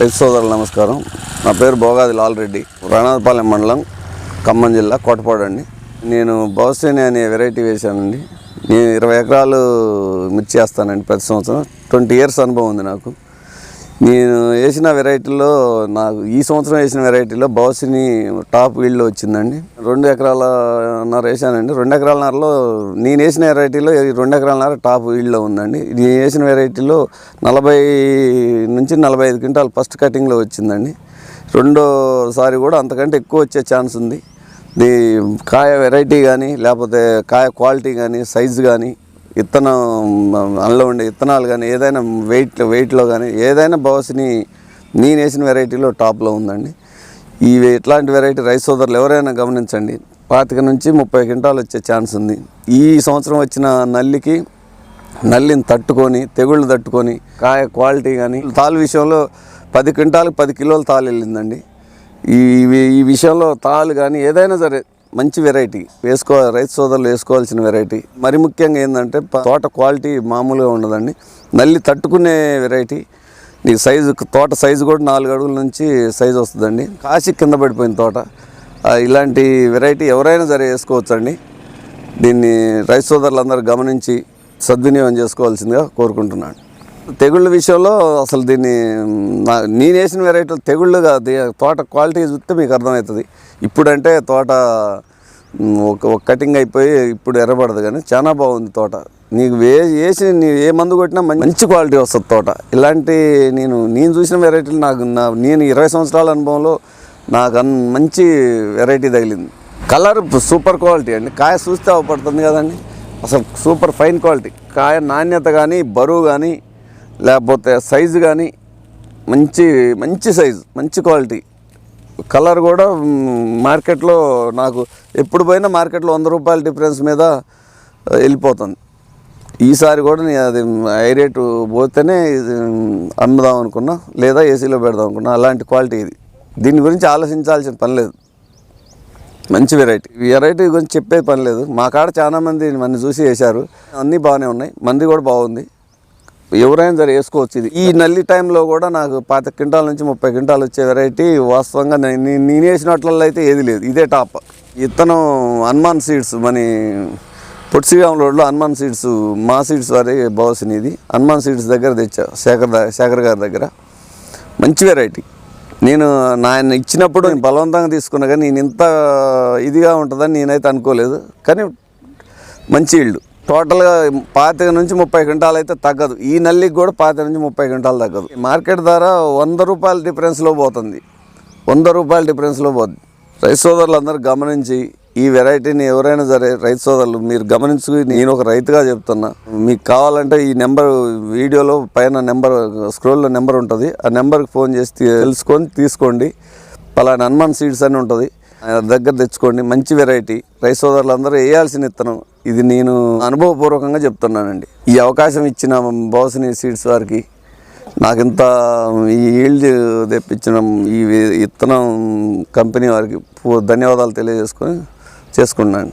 రైతు సోదరులు నమస్కారం. నా పేరు భోగాది లాల్రెడ్డి రణాపాలెం మండలం ఖమ్మం జిల్లా కోటపాడు అండి నేను బౌసేని అనే వెరైటీ వేశానండి. నేను ఇరవై ఎకరాలు మిర్చి వేస్తానండి ప్రతి సంవత్సరం. ట్వంటీ ఇయర్స్ అనుభవం ఉంది నాకు. నేను వేసిన వెరైటీలో నాకు ఈ సంవత్సరం వేసిన వెరైటీలో బౌసిని టాప్ వీళ్ళు వచ్చిందండి. రెండు ఎకరాల నర వేసానండి రెండు ఎకరాల నరలో నేను వేసిన వెరైటీలో రెండు ఎకరాల నర టాప్ వీళ్ళలో ఉందండి. నేను వేసిన వెరైటీలో నలభై నుంచి నలభై ఐదు క్వింటాలు ఫస్ట్ కటింగ్లో వచ్చిందండి. రెండోసారి కూడా అంతకంటే ఎక్కువ వచ్చే ఛాన్స్ ఉంది. ఇది కాయ వెరైటీ కానీ లేకపోతే కాయ క్వాలిటీ కానీ సైజు కానీ విత్తనం అందులో ఉండే విత్తనాలు కానీ ఏదైనా వెయిట్ వెయిట్లో కానీ ఏదైనా బవసిని నేను వేసిన వెరైటీలో టాప్లో ఉందండి. ఈ ఇట్లాంటి వెరైటీ రైస్ సోదరులు ఎవరైనా గమనించండి. పాతిక నుంచి ముప్పై క్వింటాలు వచ్చే ఛాన్స్ ఉంది. ఈ సంవత్సరం వచ్చిన నల్లికి నల్లిని తట్టుకొని తెగుళ్ళు తట్టుకొని కాయ క్వాలిటీ కానీ తాలు విషయంలో పది క్వింటాలకు పది కిలోలు తాలు వెళ్ళిందండి. ఈ ఈ- ఈ విషయంలో తాలు కానీ ఏదైనా సరే మంచి వెరైటీ వేసుకో రైతు సోదరులు వేసుకోవాల్సిన వెరైటీ మరి ముఖ్యంగా ఏంటంటే తోట క్వాలిటీ మామూలుగా ఉండదండి. నల్లి తట్టుకునే వెరైటీ నీ సైజు తోట సైజు కూడా నాలుగు అడుగుల నుంచి సైజు వస్తుందండి. కాసి కింద పడిపోయిన తోట. ఇలాంటి వెరైటీ ఎవరైనా సరే వేసుకోవచ్చండి. దీన్ని రైతు సోదరులందరూ గమనించి సద్వినియోగం చేసుకోవాల్సిందిగా కోరుకుంటున్నాను. తెగుళ్ళ విషయంలో అసలు దీన్ని నా నేను వేసిన వెరైటీలు తెగుళ్ళు కాదు తోట క్వాలిటీ చూస్తే మీకు అర్థమవుతుంది. ఇప్పుడంటే తోట ఒక ఒక కటింగ్ అయిపోయి ఇప్పుడు ఎర్రబడదు కానీ చాలా బాగుంది తోట. నీకు వే వేసి నీ ఏ మందు కొట్టినా మంచి క్వాలిటీ వస్తుంది తోట. ఇలాంటి నేను నేను చూసిన వెరైటీలు నాకు నా నేను ఇరవై సంవత్సరాల అనుభవంలో నాకు అన్ మంచి వెరైటీ తగిలింది. కలర్ సూపర్ క్వాలిటీ అండి. కాయ చూస్తే అవపడుతుంది కదండి. అసలు సూపర్ ఫైన్ క్వాలిటీ కాయ నాణ్యత కానీ బరువు కానీ లేకపోతే సైజు కానీ మంచి మంచి సైజు మంచి క్వాలిటీ కలర్ కూడా మార్కెట్లో నాకు ఎప్పుడు పోయినా మార్కెట్లో వంద రూపాయల డిఫరెన్స్ మీద వెళ్ళిపోతుంది. ఈసారి కూడా నేను అది హై రేటు పోతేనే ఇది అమ్ముదాం అనుకున్నా లేదా ఏసీలో పెడదాం అనుకున్నా. అలాంటి క్వాలిటీ ఇది. దీని గురించి ఆలోచించాల్సిన పని లేదు. మంచి వెరైటీ. వెరైటీ గురించి చెప్పే పని లేదు. మా కాడ చాలా మంది మన చూసి వేశారు. అన్నీ బాగానే ఉన్నాయి. మంది కూడా బాగుంది. ఎవరైనా సరే వేసుకోవచ్చు ఇది. ఈ నల్లి టైంలో కూడా నాకు పాత క్వింటాల నుంచి ముప్పై క్వింటాలు వచ్చే వెరైటీ వాస్తవంగా నేను నేను- వేసినట్లలో అయితే ఏది లేదు. ఇదే టాప్ ఇత్తనం హనుమాన్ సీడ్స్ మన పొట్సిగాం రోడ్లో హనుమాన్ సీడ్స్ మా సీడ్స్ వారి బావసిని ఇది హనుమాన్ సీడ్స్ దగ్గర తెచ్చా శేఖర్ శేఖర్ గారి దగ్గర. మంచి వెరైటీ నేను నాయన ఇచ్చినప్పుడు నేను బలవంతంగా తీసుకున్నా కానీ నేను ఇంత ఇదిగా ఉంటుందని నేనైతే అనుకోలేదు. కానీ మంచి ఇల్లు టోటల్గా పాతిక నుంచి ముప్పై క్వింటాలు అయితే తగ్గదు. ఈ నల్లికి కూడా పాతిక నుంచి ముప్పై క్వింటాలు తగ్గదు. మార్కెట్ ధర వంద రూపాయల డిఫరెన్స్లో పోతుంది. వంద రూపాయల డిఫరెన్స్లో పోతుంది రైతు సోదరులు అందరూ గమనించి ఈ వెరైటీని ఎవరైనా సరే రైతు సోదరులు మీరు గమనించుకుని నేను ఒక రైతుగా చెప్తున్నా. మీకు కావాలంటే ఈ నెంబర్ వీడియోలో పైన నెంబర్ స్క్రోల్లో నెంబర్ ఉంటుంది. ఆ నెంబర్కి ఫోన్ చేసి తెలుసుకొని తీసుకోండి. పలానా హనుమాన్ సీడ్స్ అని ఉంటుంది. దగ్గర తెచ్చుకోండి. మంచి వెరైటీ రైతు సోదరులందరూ వేయాల్సిన విత్తనం. ఇది నేను అనుభవపూర్వకంగా చెప్తున్నానండి. ఈ అవకాశం ఇచ్చిన బోసని సీడ్స్ వారికి నాకు ఇంత ఈ ఈల్డ్ తెప్పించిన ఈ విత్తనం కంపెనీ వారికి ధన్యవాదాలు తెలియజేసుకొని చేసుకున్నాను.